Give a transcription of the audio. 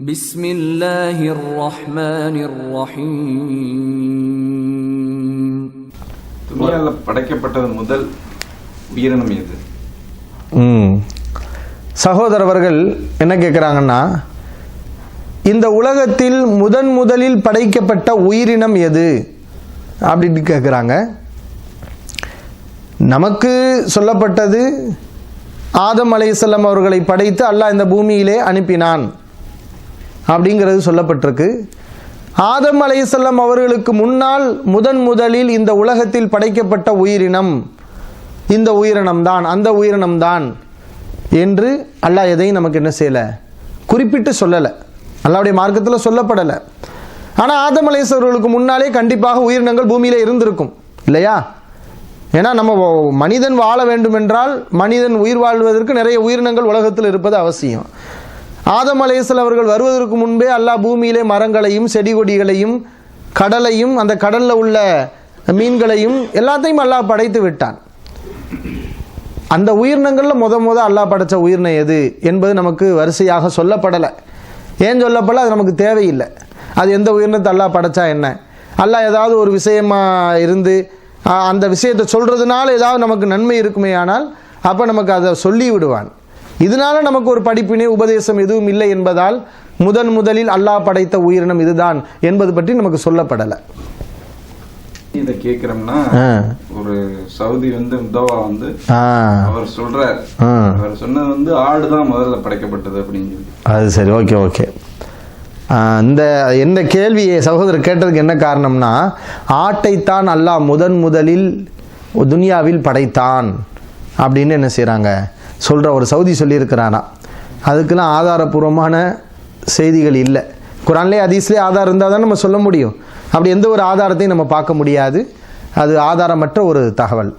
بسم الله الرحمن الرحيم துணியால படைக்கப்பட்டது முதல் உயிரினம் எது ம் சகோதரவர்கள் என்ன கேட்குறாங்கன்னா இந்த உலகத்தில் முதன் முதலில் படைக்கப்பட்ட உயிரினம் எது அப்படின்னு கேட்குறாங்க நமக்கு சொல்லப்பட்டது ஆதம் அலைஹிஸ்ஸலாம் அவர்களை படைத்து அல்லாஹ் இந்த பூமியிலே அனுப்பினான் அப்படிங்கிறது சொல்லப்பட்டிருக்கு. ஆதம் அலைஹிஸ்ஸலாம் அவர்களுக்கு முன்னால் முதன் முதலில் இந்த உலகத்தில் படைக்கப்பட்ட உயிரினம் இந்த உயிரினம் தான் அந்த உயிரினம் தான் என்று அல்லாஹ் எதையும் நமக்கு என்ன செய்யலை? குறிப்பிட்டு சொல்லலை. அல்லாவுடைய மார்க்கத்தில் சொல்லப்படலை. ஆனால் ஆதம் அலைஹிஸ்ஸலாம் முன்னாலே கண்டிப்பாக உயிரினங்கள் பூமியில் இருந்திருக்கும். இல்லையா? ஏன்னா நம்ம மனிதன் வாழ வேண்டும் என்றால் மனிதன் உயிர் வாழ்வதற்கு நிறைய உயிரினங்கள் உலகத்தில் இருப்பது அவசியம். ஆதம் அலைஹிஸ்ஸலாம் அவர்கள் வருவதற்கு முன்பே அல்லாஹ் பூமியிலே மரங்களையும் செடி கொடிகளையும் கடலையும் அந்த கடலில் உள்ள மீன்களையும் எல்லாத்தையும் அல்லாஹ் படைத்து விட்டான். அந்த உயிரினங்களில் முத முத அல்லாஹ் படைச்ச உயிரினம் எது என்பது நமக்கு வரிசையாக சொல்லப்படலை. ஏன் சொல்லப்படல? அது நமக்கு தேவையில்லை. அது எந்த உயிரினத்தை அல்லாஹ் படைச்சா என்ன? அல்லாஹ் ஏதாவது ஒரு விஷயமா இருந்து அந்த விஷயத்தை சொல்றதுனால ஏதாவது நமக்கு நன்மை இருக்குமே ஆனால் அப்போ நமக்கு அதை சொல்லி விடுவான் இதனால நமக்கு ஒரு படிப்பினை உபதேசம் எதுவும் இல்லை என்பதால் முதன் முதலில் அல்லாஹ் படைத்த உயிரினம் இதுதான் என்பது பற்றி நமக்கு சொல்லப்படலை. இதை கேக்குறோம்னா. ஒரு சவுதி வந்து உதவா வந்து அவர் சொல்றார். அவர் சொன்னது வந்து ஆடு தான் முதல்ல படைக்கப்பட்டது அப்படின்னு சொல்லி. அது சரி ஓகே ஓகே. இந்த இந்த கேள்வியை சகோதரர் கேட்டதுக்கு என்ன காரணம்னா ஆட்டைத்தான் அல்லாஹ் முதன் முதலில் துனியாவில் படைத்தான் அப்படின்னு என்ன செய்கிறாங்க சொல்கிற ஒரு சவுதி சொல்லியிருக்கிறானா? அதுக்கெல்லாம் ஆதாரபூர்வமான செய்திகள் இல்லை. குரான்லேயே அதீஸ்லேயே ஆதாரம் இருந்தால் தான் நம்ம சொல்ல முடியும். அப்படி எந்த ஒரு ஆதாரத்தையும் நம்ம பார்க்க முடியாது. அது ஆதாரமற்ற ஒரு தகவல்.